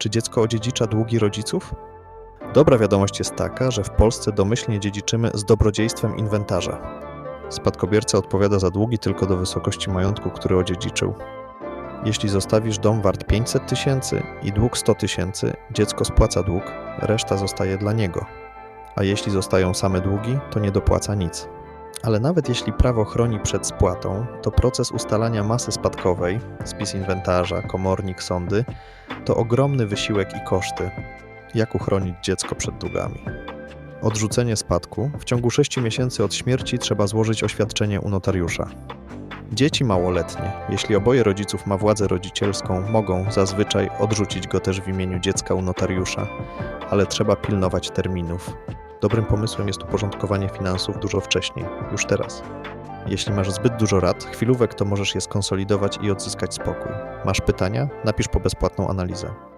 Czy dziecko odziedzicza długi rodziców? Dobra wiadomość jest taka, że w Polsce domyślnie dziedziczymy z dobrodziejstwem inwentarza. Spadkobierca odpowiada za długi tylko do wysokości majątku, który odziedziczył. Jeśli zostawisz dom wart 500 tysięcy i dług 100 tysięcy, dziecko spłaca dług, reszta zostaje dla niego. A jeśli zostają same długi, to nie dopłaca nic. Ale nawet jeśli prawo chroni przed spłatą, to proces ustalania masy spadkowej, spis inwentarza, komornik, sądy, to ogromny wysiłek i koszty. Jak uchronić dziecko przed długami? Odrzucenie spadku. W ciągu 6 miesięcy od śmierci trzeba złożyć oświadczenie u notariusza. Dzieci małoletnie, jeśli oboje rodziców ma władzę rodzicielską, mogą zazwyczaj odrzucić go też w imieniu dziecka u notariusza, ale trzeba pilnować terminów. Dobrym pomysłem jest uporządkowanie finansów dużo wcześniej, już teraz. Jeśli masz zbyt dużo rad, chwilówek, to możesz je skonsolidować i odzyskać spokój. Masz pytania? Napisz po bezpłatną analizę.